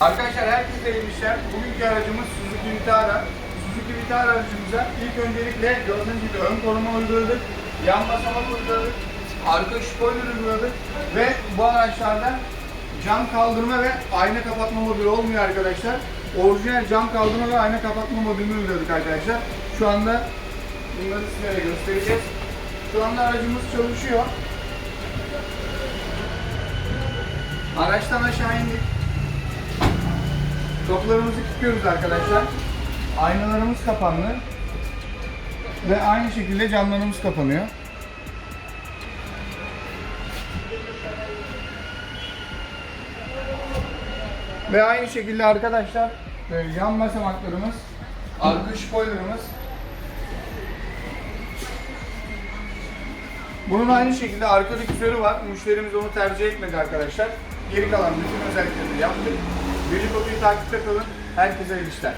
Arkadaşlar herkese iyi işler. Bugünkü aracımız Suzuki Vitara. Suzuki Vitara aracımıza ilk öncelikle gördüğünüz gibi ön koruma uyguladık. Yan basamak uyguladık. Arka spoiler uyguladık. Ve bu araçlarda cam kaldırma ve ayna kapatma modülü olmuyor arkadaşlar. Orijinal cam kaldırma ve ayna kapatma modülünü uyguladık arkadaşlar. Şu anda bunları sizlere göstereceğiz. Şu anda aracımız çalışıyor. Araçtan aşağı indik. Kapılarımızı kilitliyoruz arkadaşlar. Aynalarımız kapandı. Ve aynı şekilde camlarımız kapanıyor. Ve aynı şekilde arkadaşlar e, yan basamaklarımız, arka spoilerımız. Bunun aynı şekilde arka difüzörü var. Müşterimiz onu tercih etmedi arkadaşlar. Geri kalan bütün özelliklerini yaptık. Dedikoduyu takipte kalın. Herkese iyi işler.